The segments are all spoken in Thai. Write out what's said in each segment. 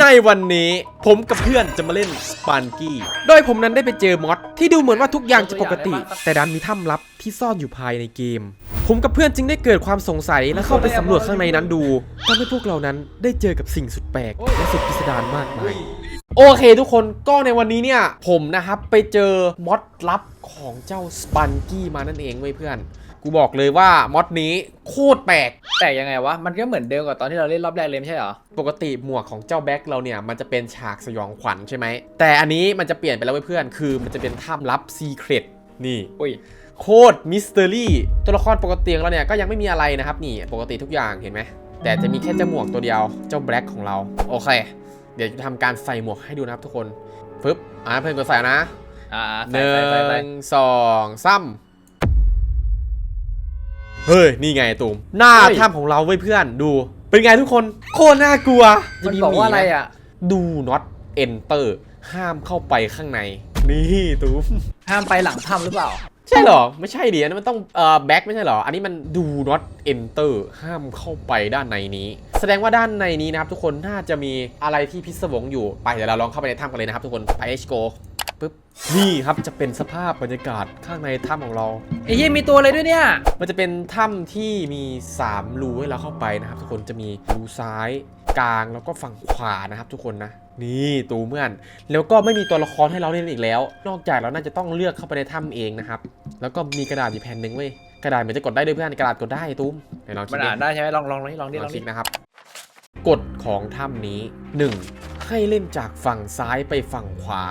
ในวันนี้ผมกับเพื่อนจะมาเล่นสปานกี้ โดยผมนั้นได้ไปเจอมอดที่ดูเหมือนว่าทุกอย่างจะปกติ แต่ดันมีถ้ำลับที่ซ่อนอยู่ภายในเกม ผมกับเพื่อนจึงได้เกิดความสงสัยและเข้าไปสำรวจข้างในนั้นดูทำให้พวกเรานั้นได้เจอกับสิ่งสุดแปลกและสุดพิสดารมากมายโอเคทุกคนก็ในวันนี้เนี่ยผมนะครับไปเจอมอดลับของเจ้าสปันกี้มานั่นเองเว้ยเพื่อน กูบอกเลยว่ามอดนี้โคตรแปลก แต่ยังไงวะ มันก็เหมือนเดิมกับตอนที่เราเล่นรอบแรกเลยไม่ใช่เหรอ ปกติหมวกของเจ้าแบ็คเราเนี่ย มันจะเป็นฉากสยองขวัญใช่ไหม แต่อันนี้มันจะเปลี่ยนไปแล้วเว้ยเพื่อน คือมันจะเป็นถ้ำลับซีเครตนี่อุ้ยโคตรมิสเตอรี่ ตัวละครปกติของเราเนี่ยก็ยังไม่มีอะไรนะครับนี่ ปกติทุกอย่างเห็นไหม แต่จะมีแค่เจ้าหมวกตัวเดียว เจ้าแบล็คของเรา โอเค เดี๋ยวจะทำการใส่หมวกให้ดูนะครับทุกคนฟึบอ่าเพื่อนกดใส่นะอ่าหใส่นึ่ใส่ใส่ใส่งสองสาม เฮ้ย นี่ไงตูม หน้าถ้ำของเราเว้ยเพื่อนดู เป็นไงทุกคน โคตรน่ากลัวมันบอกว่าอะไรอะ ดู not enter ห้ามเข้าไปข้างใน นี่ตูม ห้ามไปหลังถ้ำหรือเปล่า ใช่เหรอ ไม่ใช่ดิอันนั้นมันต้องเอ่อ back ไม่ใช่เหรอ อันนี้มันดู not enter ห้ามเข้าไปด้านในนี้ แสดงว่าด้านในนี้นะครับทุกคนน่าจะมีอะไรที่พิศวงอยู่ไปเดี๋ยวเราลองเข้าไปในถ้ำกันเลยนะครับทุกคนไป H go ปึ๊บนี่ครับจะเป็นสภาพบรรยากาศข้างในถ้ำของเราไอ้เหี้ยมีตัวอะไรด้วยเนี่ย มันจะเป็นถ้ำที่มี3รูให้เราเข้าไปนะครับ ทุกคนจะมีรูซ้ายกลางแล้วก็ฝั่งขวานะครับ ทุกคนนะนี่ตูเมื่อน แล้วก็ไม่มีตัวละครให้เราเล่นอีกแล้ว นอกจากเราน่าจะต้องเลือกเข้าไปในถ้ำเองนะครับ แล้วก็มีกระดาษอยู่แผ่นหนึ่งเว้ยกระดาษเหมือนจะกดได้ด้วยเพื่อนกระดาษกดได้ตูมไหนลองคลิมักนดิอ่านได้ใช่ไหมลองลองลองดิลองดิลลอองงคลิดิกนะครับ กฎของถ้ำนี้ 1. ให้เล่นจากฝั่งซ้ายไปฝั่งขวา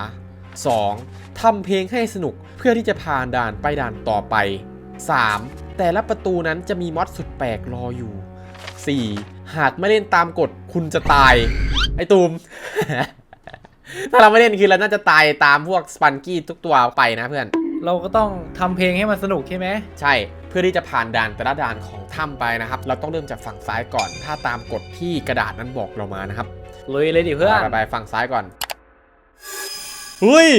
2. ทำเพลงให้สนุกเพื่อที่จะผ่านด่านไปด่านต่อไป 3. แต่ละประตูนั้นจะมีมอดสุดแปลกรออยู่ 4. หากไม่เล่นตามกฎคุณจะตาย ไอตูม ถ้าเราไม่เล่นคือเราน่าจะตายตามพวกสปันกี้ทุกตัวไปนะเพื่อน เราก็ต้องทำเพลงให้มันสนุกใช่ไหม ใช่ เพื่อที่จะผ่านด่านแต่ละด่านของถ้ำไปนะครับ เราต้องเริ่มจากฝั่งซ้ายก่อน ถ้าตามกฎที่กระดาษนั้นบอกเรามานะครับลุยเลยดิเพื่อนไปไปฝั่งซ้ายก่อนเฮ้ย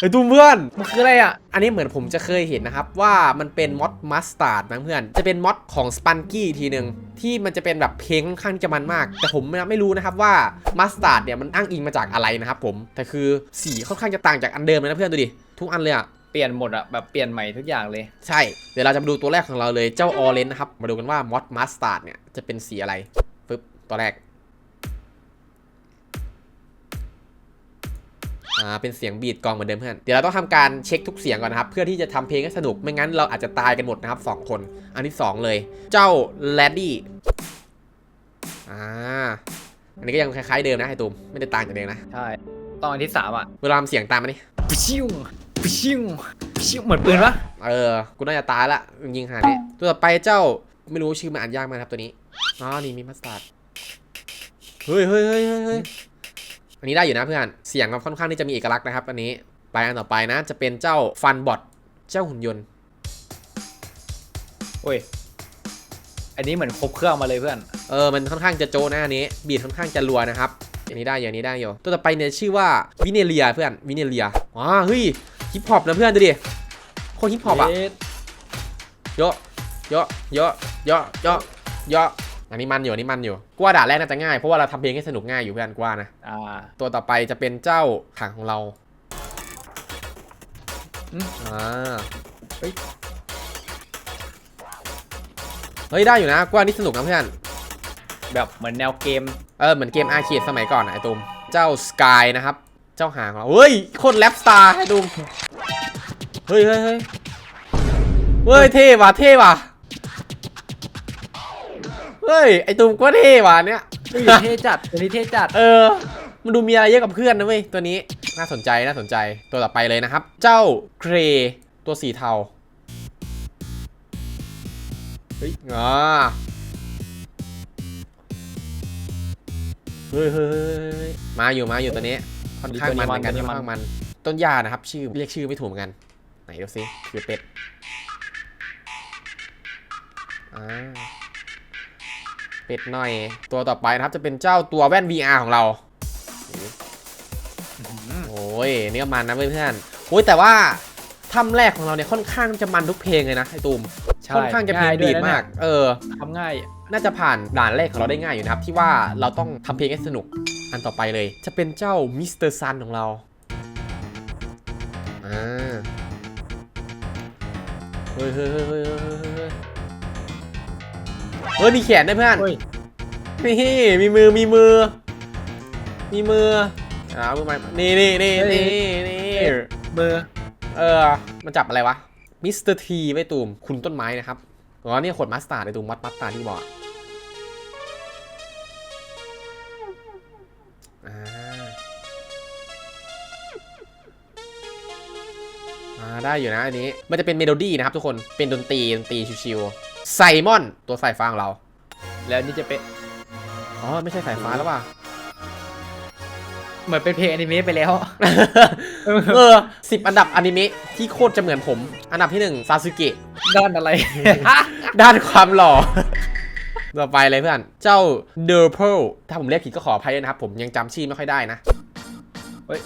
ไอตูมเพื่อนมันคืออะไรอะ อันนี้เหมือนผมจะเคยเห็นนะครับ ว่ามันเป็นมอดมัสตาร์ดนะเพื่อน จะเป็นมอดของสปันกี้ทีหนึ่งที่มันจะเป็นแบบเพลงค่อนข้างจะมันมาก แต่ผมไม่รู้นะครับว่ามัสตาร์ดเนี่ยมันอ้างอิงมาจากอะไรนะครับผมแต่คือสีค่อนข้างจะต่างจากอันเดิมเลยนะเพื่อนดูดิทุกอันเลยอะ เปลี่ยนหมดอะแบบเปลี่ยนใหม่ทุกอย่างเลย ใช่ เดี๋ยวเราจะมาดูตัวแรกของเราเลยเจ้าออเรนนะครับ มาดูกันว่ามอดมัสตาร์ดเนี่ยจะเป็นสีอะไรปึ๊บตัวแรก อ่า เป็นเสียงบีดกลองเหมือนเดิมเพื่อน เดี๋ยวเราต้องทำการเช็คทุกเสียงก่อนนะครับ เพื่อที่จะทำเพลงให้สนุก ไม่งั้นเราอาจจะตายกันหมดนะครับสองคน อันที่สองเลย เจ้าแลดดี้ อ่า อันนี้ก็ยังคล้ายๆเดิมนะไอ้ตูม ไม่ได้ต่างจากเดิมนะ ใช่ต้องอันที่สามอะเวลาทำเสียงตามมาดิปชิว ปชิวปชิวเหมือนปืนปะเออ กูน่าจะตายละยิงหาเนี่ยตัวต่อไปเจ้าไม่รู้ชื่อมันอ่านยากมากนะครับตัวนี้อ๋อนี่มีมัสตาร์ดเฮ้ยเฮ้ยเฮ้ยเฮ้ยเฮ้ยอันนี้ได้อยู่นะเพื่อนเสียงมันค่อนข้างที่จะมีเอกลักษณ์นะครับ อันนี้ไปอันต่อไปนะ จะเป็นเจ้าฟันบอทเจ้าหุ่นยนต์โอ้ยอันนี้เหมือนครบเครื่องมาเลยเพื่อน เออ มันค่อนข้างจะโจนะอันนี้ บีดค่อนข้างจะรัวนะครับ อันนี้ได้อยู่อันนี้ได้อยู่ ตัวต่อไปเนี่ยชื่อว่าวิเนเลียเพื่อน วิเนเลียอ๋อเฮ้ย ฮิปฮอปนะเพื่อนดูดิโคตรฮิปฮอปอะเย็ดเยอะเยอะเยอะเยอะเยอะเยอะอันนี้มันอยู่อันนี้มันอยู่กูว่าด่านแรกน่าจะง่ายเพราะว่าเราทำเพลงให้สนุกง่ายอยู่เพื่อนกูว่านะอ่าตัวต่อไปจะเป็นเจ้าขังของเราอืมอ่าเฮ้ยเฮ้ยได้อยู่นะกูว่านี่สนุกนะเพื่อนแบบเหมือนแนวเกม เออเหมือนเกมอาร์เคดสมัยก่อนนะไอ้ตุ้มเจ้าสกายนะครับ เจ้าหางของเราเฮ้ยโคตรแรปสตาร์ไอ้ตุ้มเฮ้ยเฮ้ยเฮ้ยเฮ้ยเท่ว่ะเท่ว่ะเฮ้ยไอ้ตุ้มก็เท่ว่ะเนี้ยเฮ้ยเท่จัดตัวนี้เท่จัด เออ มันดูมีอะไรเยอะกับเพื่อนนะเว้ยตัวนี้น่าสนใจน่าสนใจตัวต่อไปเลยนะครับ เจ้าเกรย์ตัวสีเทาเฮ้ยอ่าเฮ้ยเฮ้ยเฮ้ยเฮ้ยมาอยู่มาอยู่ตัวนี้ ค่อนข้างมันเหมือนกันตัวนี้ค่อนมันข้างมัน ต้นยานะครับ ชื่อเรียกชื่อไม่ถูกเหมือนกัน ไหนดูซิคือเป็ดอ่าเป็ดหน่อย ตัวต่อไปนะครับจะเป็นเจ้าตัวแว่น VR ของเราโอ้ยนี่ก็มันนะเพื่อนๆโอ้ยแต่ว่าถ้ำแรกของเราเนี่ยค่อนข้างจะมันทุกเพลงเลยนะไอ้ตูมใช่ค่อนข้างจะเพลงง่ยด้วดียดนะมาก เออเนี่ยทำง่าย น่าจะผ่านด่านแรกของเราได้ง่ายอยู่นะครับ ที่ว่าเราต้องทำเพลงให้สนุก อันต่อไปเลย จะเป็นเจ้ามิสเตอร์ซันของเราอ่าเฮ้ยเฮ้ยเฮ้ยเฮ้ยเฮ้ยมีแขนได้เพื่อนนี่มีมือมีมือ มีมืออ่ามือม่นี่นี่นี่นี่นี่มือเออมันจับอะไรวะมิสเตอร์ทีไว้ตูมคุณต้นไม้นะครับอ๋อเนี่ยขดมาสตาร์ดไอตูมมัดมาสตาร์ที่บอก ได้อยู่นะอันนี้ มันจะเป็นเมโลดี้นะครับทุกคน เป็นดนตรีดนตรีชิวๆไซมอนตัวสายฟ้าของเรา แล้วนี่จะเป็น อ๋อ ไม่ใช่สายฟ้าแล้วว่ะ เหมือนเป็นเพลงอนิเมะไปแล้ว เออสิบอันดับอนิเมะที่โคตรจะเหมือนผม อันดับที่หนึ่งซาสึเกะ ด้านอะไร ด้านความหล่อต่อไปเลยเพื่อน เจ้าเดอร์เพลถ้าผมเรียกผิดก็ขออภัยด้วยนะครับ ผมยังจำชื่อไม่ค่อยได้นะ เฮ้ย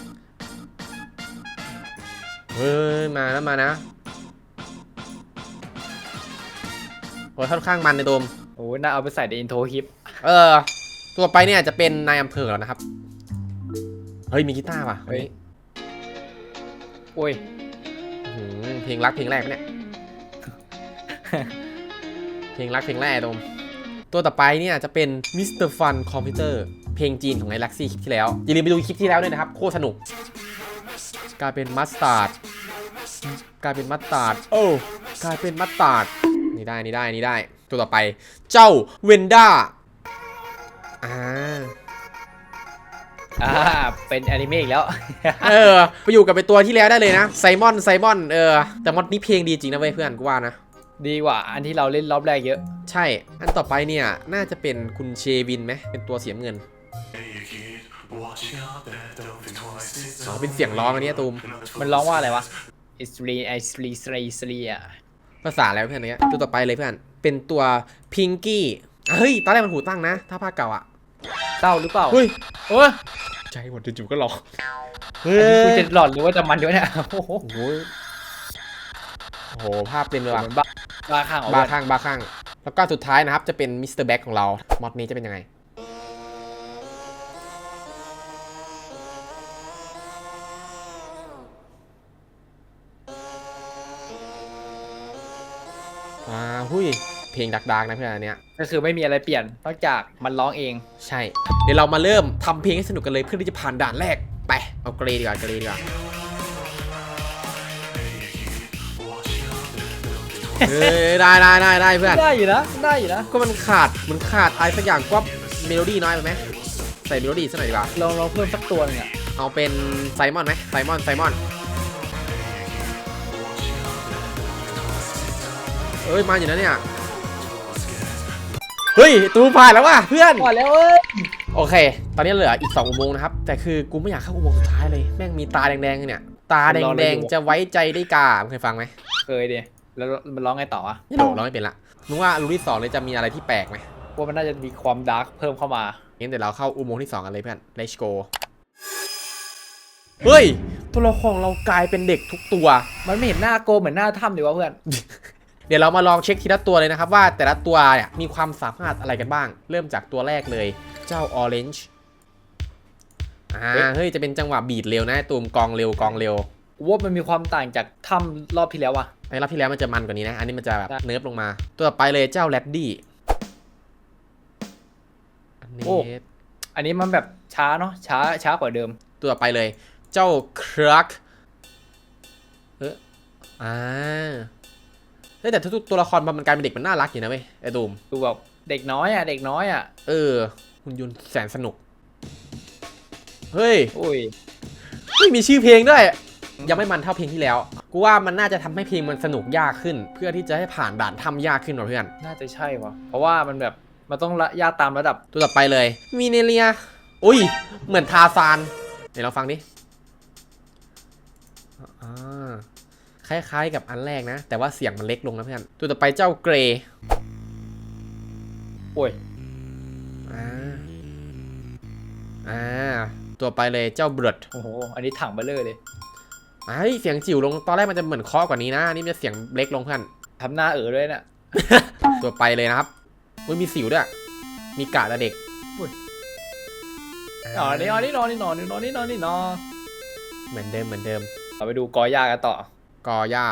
เฮ้ยมาแล้วมานะโอ้ยค่อนข้างมันในโดม โอ้ยน่าเอาไปใส่ในอินโทรคลิป เออ ตัวไปเนี่ยจะเป็นนายอำเภอแล้วนะครับ เฮ้ยมีกีตาร์ว่ะวันนี้โอ้ย อื้อหือเพลงรักเพลงแรกปะเนี่ย เพลงรักเพลงแรกโดม ตัวต่อไปเนี่ยจะเป็น Mr. Fun Computer เพลงจีนของไอ้ลักซี่คลิปที่แล้ว อย่าลืมไปดูคลิปที่แล้วด้วยนะครับ โคตรสนุก กลายเป็นมัสตาร์ดกลายเป็นมัสตาร์ดโอ้กลายเป็นมัสตาร์ดนี่ได้นี่ได้นี่ได้ ตัวต่อไป เจ้าเวนด้าอ่าอ่าเป็นอนิเมะอีกแล้ว เออ ไปอยู่กับไปตัวที่แล้วได้เลยนะไซมอนไซมอนเออ แต่มอดนี้เพลงดีจริงนะเว้ยเพื่อนกูว่านะ ดีกว่าอันที่เราเล่นรอบแรกเยอะ ใช่ อันต่อไปเนี่ย น่าจะเป็นคุณเชวินไหมเป็นตัวเสียเงิน อ๋อเป็นเสียงร้องอันเนี้ยตูม มันร้องว่าอะไรวะอิสรีไอสรีสรีสรีอะภาษาอะไรวะเพื่อนเนี้ยตัวต่อไปเลยเพื่อน เป็นตัวพิงกี้เฮ้ย ตอนแรกมันหูตั้งนะ ถ้าภาคเก่าอะเศร้าหรือเปล่าเฮ้ยโอ้ยใจหมดจู่ๆก็หลอกเฮ้อันนี้กูยจะหลอนหรือว่าจะมันด้วยเนี่ยโอ้โหโอ้โหโอ้โหภาพเต็มเลยว่ะ เหมือนบ้าบ้าข้างออกบามาข้างบาข้าง แล้วก็สุดท้ายนะครับ จะเป็นมิสเตอร์แบ็กของเรา มอดนี้จะเป็นยังไง อ่าหุยเพลงดักๆนะเพื่อนอันเนี้ยก็คือไม่มีอะไรเปลี่ยนนอกจากมันร้องเอง ใช่ เดี๋ยวเรามาเริ่มทำเพลงให้สนุกกันเลยเพื่อที่จะผ่านด่านแรกไปเอาเกรดดีกว่าเกรดดีกว่าเฮ้ยได้ได้ได้ได้เพื่อน ได้อยู่นะได้อยู่นะ ก็มันขาดมันขาดอะไรสักอย่างก็เมโลดี้น้อยไปไหมใส่เมโลดี้สักหน่อยดีกว่า ลองลองเพิ่มสักตัวหนึงอะเอาเป็นไซมอนไหมไซมอนไซมอน เอ้ยมาอยู่นะเนี่ยเฮ้ยตูผ่านแล้วว่ะเพื่อนพอแล้วเอ้ยโอเค ตอนนี้เหลืออีก 2 อุโมงค์นะครับ แต่คือกูไม่อยากเข้าอุโมงค์สุดท้ายเลยแม่งมีตาแดงๆเนี่ย ตาแดงๆจะไว้ใจได้กามึงเคยฟังไหมเคยดิแล้วมันร้องไงต่ออะไม่รู้เราไม่เป็นละมึงว่ารูที่สองเลยจะมีอะไรที่แปลกไหมว่ามันน่าจะมีความดาร์กเพิ่มเข้ามางั้นเดี๋ยวเราเข้าอุโมงค์ที่2กันเลยเพื่อน let's go เฮ้ยตัวละครเรากลายเป็นเด็กทุกตัว มันไม่เห็นหน้าโกเหมือนหน้าถ้ำดีวะเพื่อน เดี๋ยวเรามาลองเช็คทีละตัวเลยนะครับว่าแต่ละตัวเนี่ยมีความสามารถอะไรกันบ้าง เริ่มจากตัวแรกเลย เจ้า orange อ่าเฮ้ยเฮ้ยจะเป็นจังหวะบีดเร็วนะไอ้ตูมกองเร็วกองเร็วว่ามันมีความต่างจากถ้ำรอบที่แล้วว่ะในรอบที่แล้วมันจะมันกว่านี้นะ อันนี้มันจะแบบได้เนิร์ฟลงมา ตัวต่อไปเลยเจ้าแรดดี้อันนี้โอ้อันนี้มันแบบช้าเนาะช้าช้ากว่าเดิม ตัวต่อไปเลย เจ้าครักเอออ่า เฮ้ยแต่ทุกๆตัวละครมันกลายเป็นเด็กมันน่ารักอยู่นะเว้ยไอ้ตูมดูแบบเด็กน้อยอะเด็กน้อยอะเออหุ่นยนต์แสนสนุก เฮ้ยอุ้ยไม่มีชื่อเพลงด้วย ยังไม่มันเท่าเพลงที่แล้ว กูว่ามันน่าจะทำให้เพลงมันสนุกยากขึ้น เพื่อที่จะให้ผ่านด่านทำยากขึ้นหน่อยเพื่อน น่าจะใช่วะเพราะว่ามันแบบมันต้องละยากตามระดับตัวต่อไปเลย มีเนเลีย อุ้ย เหมือนทาซานเดี๋ยวเราฟังดิอ่า คล้ายๆ กับอันแรกนะ แต่ว่าเสียงมันเล็กลงนะเพื่อนตัวต่อไปเจ้าเกรย์โอ้ยอ่าอ่าตัวไปเลยเจ้าเบิร์ดโอ้โห อันนี้ถังเบลเลอร์เลยไอ้ยเสียงจิ๋วลงตอนแรกมันจะเหมือนเคาะกว่านี้นะอันนี่มันจะเสียงเล็กลงเพื่อนทำหน้าเอ๋อด้วยน่ะตัวไปเลยนะครับอุ้ยมีสิวด้วยมีกาดอะเด็กอุ้ยอ๋อนี่อ๋อนี่นอนนี่นอนนี่นอนนี่นอนนี่นอนเหมือนเดิมเหมือนเดิมเราไปดูกอย่ากันต่อ กอหญ้า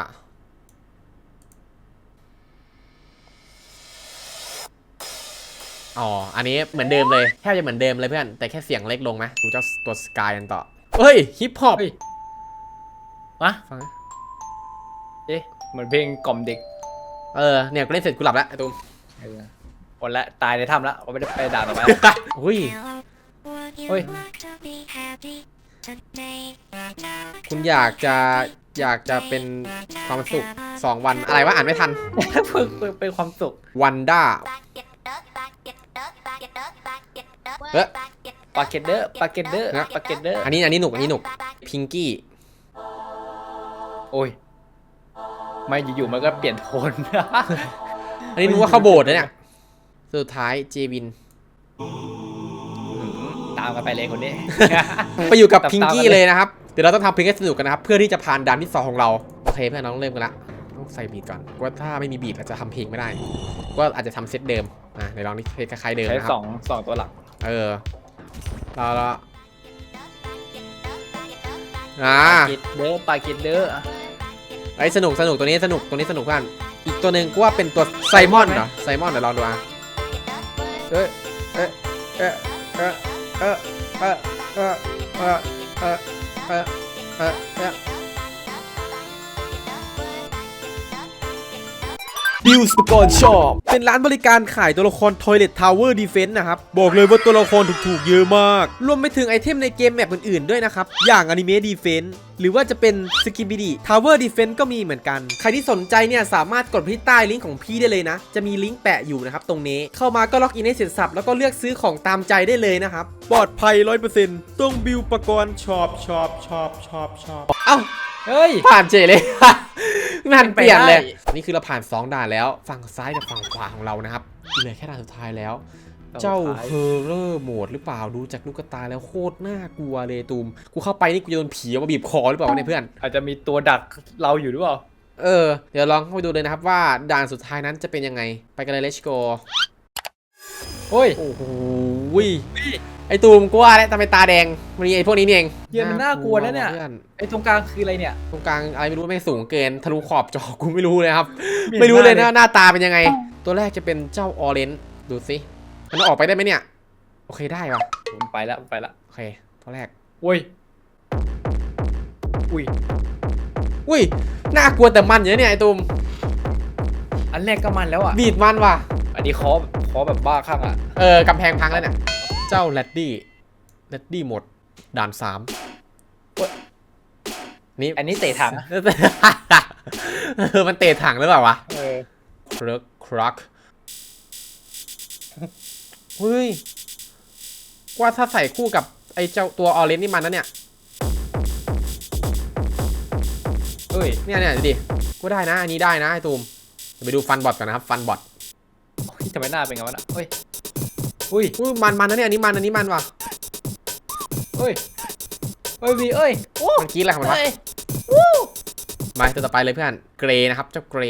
อ๋อ อันนี้เหมือนเดิมเลย แทบจะเหมือนเดิมเลยเพื่อน แต่แค่เสียงเล็กลงไหมดูเจ้าตัวสกายกันต่อ เฮ้ย ฮิปฮอปเฮ้ยมาฟังนะเอ๊ะเหมือนเพลงกล่อมเด็ก เออ เนี่ยกูเล่นเสร็จกูหลับแล้วไอ้ตุ้มเออหมดละตายในถ้ำละผมไม่ได้ไปด่าต่อไปอุ้ยเฮ้ย คุณอยากจะ อยากจะเป็นความสุขสองวันอะไรวะอ่านไม่ทันเพิ่งเพิ่งเป็นความสุขวันด้าเอ๊ะปาเกตเดอร์ปาเกตเดอร์นะปาเกตเดอร์อันนี้อันนี้หนุกอันนี้หนุกพิงกี้โอ้ยไม่อยู่ๆมันก็เปลี่ยนโทน อันนี้นึกว่าเข้าโบสถ์นะเนี่ย สุดท้ายเจวิน ตามกันไปเลยคนนี้ ไปอยู่กับตามๆพิงกี้กันเลยเลยนะครับเดี๋ยวเราต้องทำเพลงให้สนุกกันนะครับ เพื่อที่จะผ่านด่านที่สองของเรา โอเคเพื่อนเราต้องเริ่มกันละต้องใส่บีทก่อนว่าถ้าไม่มีบีทเราจะทำเพลงไม่ได้ ก็อาจจะทำเซตเดิมอะเดี๋ยวลองนี่เพลงคล้ายๆเดิมใช้นะคสรัอบงสองตัวหลัก เออเราเราอ่าปาเกตเดอร์ปาเกตเดอร์ไอ้ยสนุกสนุกตัวนี้สนุกตัวนี้สนุกกันอีกตัวหนึ่งกูว่าเป็นตัวไซมอนเหรอไซมอนเดี๋ยวลองดูอะเอ้ยเอ้ยเอ้ยเอ้ยเอ้ยเอ้ยเอ้ยเอ้ย 哎呀哎呀哎。呀 ดิวสปอนชอปเป็นร้านบริการขายตัวละคร Toilet Tower Defense นะครับ บอกเลยว่าตัวละครถูกๆเยอะมาก รวมไปถึงไอเทมในเกมแมปอื่นๆด้วยนะครับ อย่าง Anime Defense หรือว่าจะเป็น s k i b i d y Tower Defense ก็มีเหมือนกัน ใครที่สนใจเนี่ย สามารถกดไปที่ใต้ลิงก์ของพี่ได้เลยนะ จะมีลิงก์แปะอยู่นะครับตรงนี้ เข้ามาก็ล็อกอินให้เสร็จสับแล้วก็เลือกซื้อของตามใจได้เลยนะครับ ปลอดภัย 100%ต้องบิวประกรณ์ชอบชอบชอบชอบชอบเอ้า เฮ้ย ผ่านเฉยเลยไม่ทันเปลี่ยนเลยเป็นไปได้นี่คือเราผ่าน 2 ด่านแล้ว ฝั่งซ้ายกับฝั่งขวาของเรานะครับเหลือแค่ด่านสุดท้ายแล้ว เจ้าเฮอร์เรอร์โหมดหรือเปล่า ดูจากลูกตาแล้วโคตรน่ากลัวเลยตูม กูเข้าไปนี่กูจะโดนผีเอามาบีบคอหรือเปล่าวะเนี่ยเพื่อน อาจจะมีตัวดักเราอยู่หรือเปล่า เออ เดี๋ยวลองเข้าไปดูเลยนะครับว่าด่านสุดท้ายนั้นจะเป็นยังไง ไปกันเลย let's go เฮ้ย โอ้โห ไอตูมกูว่าแล้วทำไมตาแดงมันมีไอพวกนี้นี่เองเหี้ยมันน่ากลัวนะเนี่ย พื่อไอ้ตรงกลางคืออะไรเนี่ย ตรงกลางอะไรไม่รู้ไม่งสูงเกินทะลุขอบจอกูไม่รู้เลยครับ ไม่เห็นไม่รู้เลยหน้านะเลยหน้าตาเป็นยังไง ตัวแรกจะเป็นเจ้าออเรนจ์ดูสิมันจะออกไปได้ไหมเนี่ย โอเคได้ว่ะผมไปแล้วผมไปแล้วโอเคตัวแรกโอ้ย อุ้ย อุ้ยน่ากลัวแต่มันอยู่นะเนี่ยไอตูมอันแรกก็มันแล้วอะ บีดมันว่ะ อันนี้คอคอแบบบ้าข้างอะ เออกำแพงพังแล้วเนี่ย เจ้าแรดดี้แรดดี้หมด ด่านสามนี่อันนี้เตะถังเออมันเตะถังหรือเปล่าวะเออครักครักเฮ้ย ว่าถ้าใส่คู่กับไอ้เจ้าตัวออเรนจ์นี่มันนะเนี่ยเฮ้ย เนี่ยเนี่ยดูดิก็ได้นะ อันนี้ได้นะไอ้ตูมเดี๋ยวไปดูฟันบอทก่อนนะครับ ฟันบอทโอ้ยทำไมหน้าเป็นไงวะน่ะเฮ้ย อุ้ยอุ้ยมันมันนะเนี่ยอันนี้มันอันนี้มันว่ะเฮ้ยเฮ้ยวีเอ้ยโอ้มันกรีดอะไรของมันวะเฮ้ยมาตัวต่อไปเลยเพื่อนเกรนะครับเจ้าเกร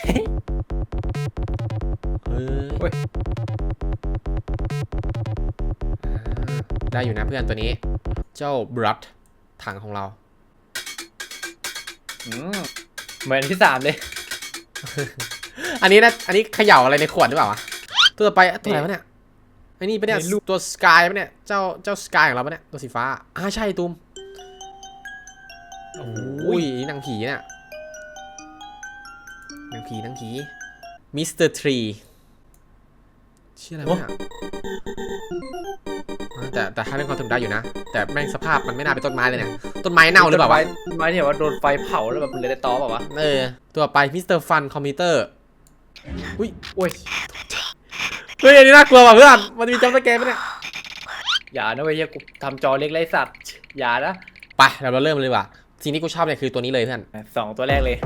เฮ้ยเฮ้ยอ่าได้อยู่นะเพื่อนตัวนี้ เจ้าบรัดถังของเราอืมเหมือนที่สามเลย อันนี้นะ อันนี้เขย่าอะไรในขวดหรือเปล่าวะตัวต่อไปตัวอะไรวะเนี่ย ไอ้นี่ปะเนี่ยในรูปตัวสกายปะเนี่ย เจ้าเจ้าสกายของเราปะเนี่ย ตัวสีฟ้าอ่าใช่ตูมโอ้ยนี่นางผีเนี่ยนางผีนางผีมิสเตอร์ทรีชื่ออะไรวะเนี่ยอ่าแต่แต่ถ้าเรื่องความถึงได้อยู่นะ แต่แม่งสภาพมันไม่น่าเป็นต้นไม้เลยเนี่ย ต้นไม้เน่าหรือเปล่าวะต้นไม้ที่แบบว่าโดนไฟเผาแล้วแบบเหลยแต่ตอเปล่าวะ เออ ตัวไปมิสเตอร์ฟันคอมพิวเตอร์ อุ้ยโอ้ย เฮ้ยอันนี้น่ากลัวว่ะเพื่อน มันมีจำสแกนปะเนี่ย อย่านะเว้ยเหี้ยกูทำจอเล็กไรสัตว์ อย่านะไปเดี๋ยวเราเริ่มเลยดีกว่ะสิ่งที่กูชอบเนี่ยคือตัวนี้เลยเพื่อนสองตัวแรกเลย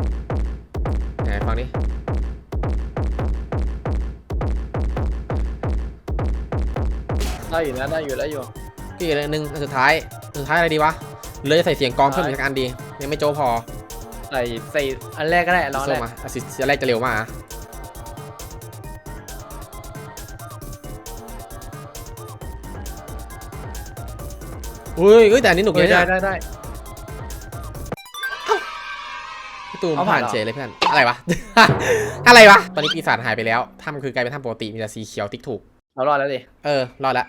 ไหนฟังดิได้อยู่นะได้อยู่ได้อยู่ พี่อีกอันหนึ่งอันสุดท้ายอันสุดท้ายอะไรดีวะหรือจะใส่เสียงกลองเพิ่มอีกสักอันดียังไม่โจพอใส่ใส่อันแรกก็ได้ลองอันโซ่แรกมาอันสิอันแรกจะเร็วมากอะ เฮ้ยเฮ้ยแต่อันนี้หนุกเฮ้เลยยได้เนี่ยได้ได้ พี่ตูมเอาผ่าผ่านนเหรอ เฉยเลยเพื่อน อะไรวะ อะไรวะ ตอนนี้ปีศาจหายไปแล้วถ้ำคือกลายเป็นถ้ำปกติมีแต่สีเขียวติ๊กถูก เรารอดแล้วดิ เออ รอดละ